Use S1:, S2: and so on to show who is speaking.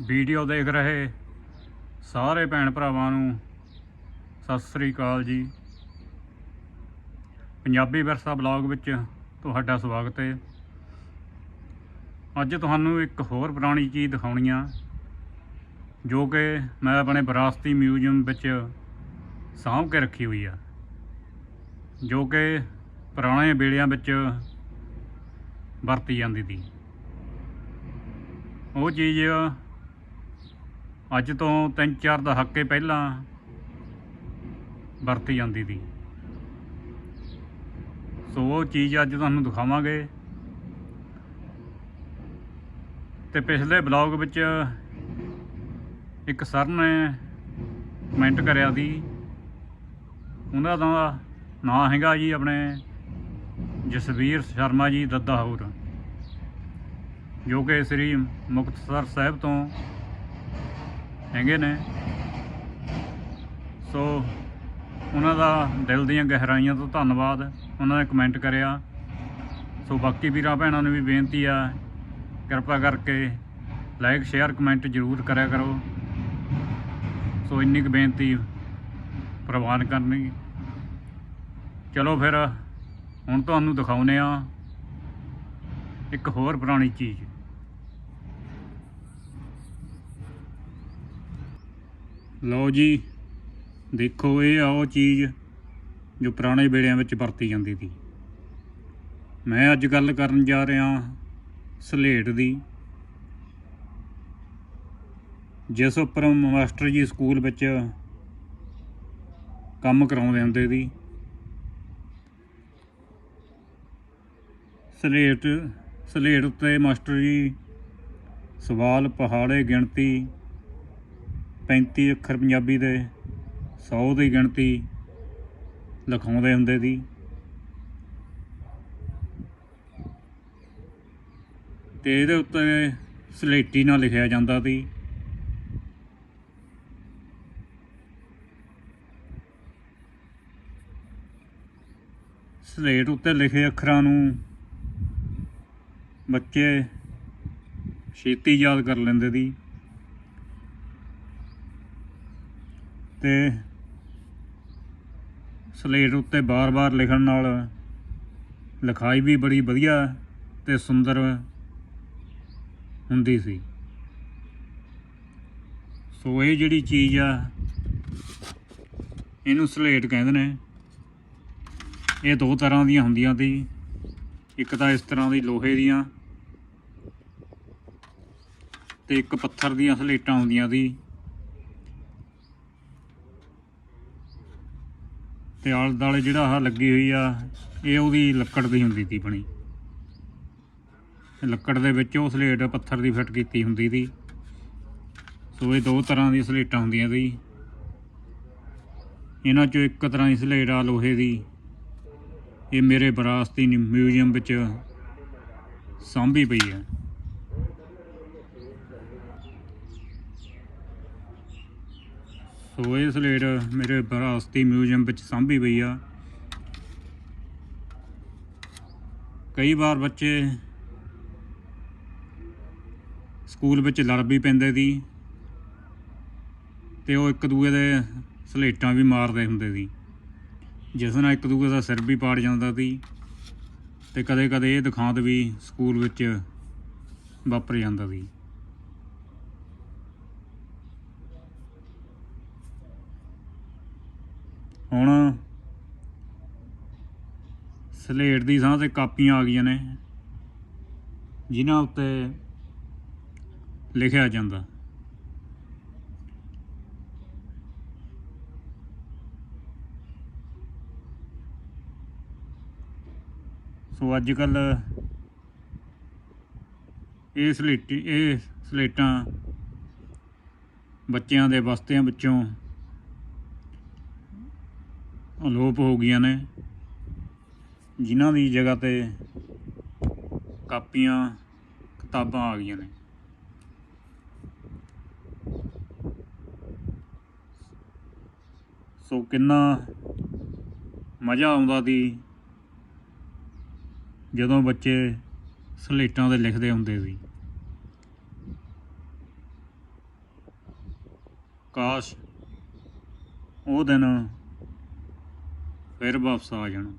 S1: Video ਦੇਖ ਰਹੇ ਸਾਰੇ ਭੈਣ ਭਰਾਵਾਂ ਨੂੰ ਸਤਿ ਸ੍ਰੀ ਅਕਾਲ ਜੀ। ਪੰਜਾਬੀ ਵਿਰਸਾ ਬਲੌਗ ਵਿੱਚ ਤੁਹਾਡਾ ਸਵਾਗਤ ਹੈ। ਅੱਜ ਤੁਹਾਨੂੰ ਇੱਕ ਹੋਰ ਪੁਰਾਣੀ ਚੀਜ਼ ਦਿਖਾਉਣੀ ਆ, ਜੋ ਕਿ ਮੈਂ ਆਪਣੇ ਵਿਰਾਸਤੀ ਮਿਊਜ਼ੀਅਮ ਵਿੱਚ ਸਾਂਭ ਕੇ ਰੱਖੀ ਹੋਈ ਆ, ਜੋ ਕਿ ਪੁਰਾਣੇ ਵੇਲਿਆਂ ਵਿੱਚ ਵਰਤੀ ਜਾਂਦੀ ਸੀ। ਉਹ ਚੀਜ਼ ਅੱਜ ਤੋਂ 3-4 ਦਹਾਕੇ ਪਹਿਲਾਂ ਵਰਤੀ ਜਾਂਦੀ ਸੀ। ਸੋ ਉਹ ਚੀਜ਼ ਅੱਜ ਤੁਹਾਨੂੰ ਦਿਖਾਵਾਂਗੇ। ਤੇ ਪਿਛਲੇ ਬਲੌਗ ਵਿੱਚ ਇੱਕ ਸਰ ਨੇ ਕਮੈਂਟ ਕਰਿਆ ਸੀ। ਉਹਨਾਂ ਦਾ ਨਾਂ ਹੈਗਾ ਜੀ ਆਪਣੇ ਜਸਵੀਰ ਸ਼ਰਮਾ ਜੀ ਦੱਦਾ ਹੋਰ, ਜੋ ਕਿ ਸ੍ਰੀ ਮੁਕਤਸਰ ਸਾਹਿਬ ਤੋਂ ਹੈਗੇ ਨੇ। ਸੋ ਉਹਨਾਂ ਦਾ ਦਿਲ ਦੀਆਂ ਗਹਿਰਾਈਆਂ ਤੋਂ ਧੰਨਵਾਦ। ਉਹਨਾਂ ਨੇ ਕਮੈਂਟ ਕਰਿਆ। ਸੋ ਬਾਕੀ ਵੀਰਾਂ ਭੈਣਾਂ ਨੂੰ ਵੀ ਬੇਨਤੀ ਆ, ਕਿਰਪਾ ਕਰਕੇ ਲਾਈਕ ਸ਼ੇਅਰ ਕਮੈਂਟ ਜ਼ਰੂਰ ਕਰਿਆ ਕਰੋ। ਸੋ ਇੰਨੀ ਕੁ ਬੇਨਤੀ ਪ੍ਰਵਾਨ ਕਰਨੀ। ਚਲੋ ਫਿਰ, ਹੁਣ ਤੁਹਾਨੂੰ ਦਿਖਾਉਨੇ ਆ ਇੱਕ ਹੋਰ ਪੁਰਾਣੀ ਚੀਜ਼। ਲਓ ਜੀ, ਦੇਖੋ ਇਹ ਆ ਉਹ ਚੀਜ਼ ਜੋ ਪੁਰਾਣੇ ਵੇੜਿਆਂ ਵਿੱਚ ਵਰਤੀ ਜਾਂਦੀ ਸੀ। ਮੈਂ ਅੱਜ ਗੱਲ ਕਰਨ ਜਾ ਰਿਹਾ ਸਲੇਟ ਦੀ, ਜਿਸ ਉੱਪਰ ਮਾਸਟਰ ਜੀ ਸਕੂਲ ਵਿੱਚ ਕੰਮ ਕਰਾਉਂਦੇ ਹੁੰਦੇ ਸੀ। ਸਲੇਟ ਸਲੇਟ ਉੱਤੇ ਮਾਸਟਰ ਜੀ ਸਵਾਲ, ਪਹਾੜੇ, ਗਿਣਤੀ 35 ਅੱਖਰ ਪੰਜਾਬੀ ਦੇ 100 ਦੀ ਗਿਣਤੀ ਲਿਖਾਉਂਦੇ ਹੁੰਦੇ ਸੀ। ਤੇ ਇਹਦੇ ਉੱਤੇ ਸਲੇਟੀ ਨਾਲ ਲਿਖਿਆ ਜਾਂਦਾ ਸੀ। ਸਲੇਟ ਉੱਤੇ ਲਿਖੇ ਅੱਖਰਾਂ ਨੂੰ ਬੱਚੇ ਛੇਤੀ ਯਾਦ ਕਰ ਲੈਂਦੇ ਸੀ। ਤੇ ਸਲੇਟ ਉੱਤੇ ਬਾਰ-ਬਾਰ ਲਿਖਣ ਨਾਲ ਲਿਖਾਈ ਵੀ ਬੜੀ ਵਧੀਆ ਤੇ ਸੁੰਦਰ ਹੁੰਦੀ ਸੀ। ਸੋ ਇਹ ਜਿਹੜੀ ਚੀਜ਼ ਆ, ਇਹਨੂੰ ਸਲੇਟ ਕਹਿੰਦੇ ਨੇ। ਇਹ ਦੋ ਤਰ੍ਹਾਂ ਦੀਆਂ ਹੁੰਦੀਆਂ ਸੀ। ਇੱਕ ਤਾਂ ਇਸ ਤਰ੍ਹਾਂ ਦੀ ਲੋਹੇ ਦੀਆਂ ਤੇ ਇੱਕ ਪੱਥਰ ਦੀਆਂ ਸਲੇਟਾਂ ਹੁੰਦੀਆਂ ਸੀ। ਤੇ ਆਲੇ ਦਾਲੇ ਜਿਹੜਾ ਆਹ ਲੱਗੀ ਹੋਈ ਆ, ਇਹ ਉਹਦੀ ਲੱਕੜ ਦੀ ਹੁੰਦੀ ਸੀ ਬਣੀ। ਲੱਕੜ ਦੇ ਵਿੱਚ ਉਹ ਸਲੇਟ ਪੱਥਰ ਦੀ ਫਿੱਟ ਕੀਤੀ ਹੁੰਦੀ ਸੀ ਸੋ ਇਹ ਦੋ ਤਰ੍ਹਾਂ ਦੀ ਸਲੇਟਾਂ ਹੁੰਦੀਆਂ ਸੀ ਇਹਨਾਂ ਚੋਂ ਇੱਕ ਤਰ੍ਹਾਂ ਦੀ ਸਲੇਟ ਆ ਲੋਹੇ ਦੀ। ਇਹ ਮੇਰੇ ਵਿਰਾਸਤੀ ਮਿਊਜ਼ੀਅਮ ਵਿੱਚ ਸਾਂਭੀ ਪਈ ਹੈ ਸੋ ਇਹ ਸਲੇਟ ਮੇਰੇ ਵਿਰਾਸਤੀ ਮਿਊਜ਼ੀਅਮ ਵਿੱਚ ਸਾਂਭੀ ਪਈ ਆ। ਕਈ ਵਾਰ ਬੱਚੇ ਸਕੂਲ ਵਿੱਚ ਲੜ ਵੀ ਪੈਂਦੇ ਸੀ ਤੇ ਉਹ ਇੱਕ ਦੂਏ ਦੇ ਸਲੇਟਾਂ ਵੀ ਮਾਰਦੇ ਹੁੰਦੇ ਸੀ। ਜਿਸ ਨਾਲ ਇੱਕ ਦੂਜੇ ਦਾ ਸਿਰ ਵੀ ਪਾੜ ਜਾਂਦਾ ਸੀ ਤੇ ਕਦੇ ਕਦੇ ਇਹ ਦਿਖਾਂਤ ਵੀ ਸਕੂਲ ਵਿੱਚ ਵਾਪਰ ਜਾਂਦਾ ਸੀ। ਹੁਣ ਸਲੇਟ ਦੀ ਥਾਂ ਤੇ ਕਾਪੀਆਂ ਆ ਗਈਆਂ ਨੇ, ਜਿਨ੍ਹਾਂ ਉੱਤੇ ਲਿਖਿਆ ਜਾਂਦਾ। ਸੋ ਅੱਜ ਕੱਲ ਇਹ ਸਲੇਟੀ, ਇਹ ਸਲੇਟਾਂ ਬੱਚਿਆਂ ਦੇ ਬਸਤਿਆਂ ਵਿੱਚੋਂ ਅਲੋਪ ਹੋ ਗਈਆਂ ਨੇ, ਜਿਨ੍ਹਾਂ ਦੀ ਜਗ੍ਹਾ ਤੇ ਕਾਪੀਆਂ, ਕਿਤਾਬਾਂ ਆ ਗਈਆਂ ਨੇ। ਸੋ ਕਿੰਨਾ ਮਜ਼ਾ ਆਉਂਦਾ ਸੀ, ਜਦੋਂ ਬੱਚੇ ਸਲੇਟਾਂ ਤੇ ਲਿਖਦੇ ਹੁੰਦੇ ਸੀ। ਕਾਸ਼ ਉਹ ਦਿਨ ਫਿਰ ਵਾਪਸ ਆ ਜਾਣਾ।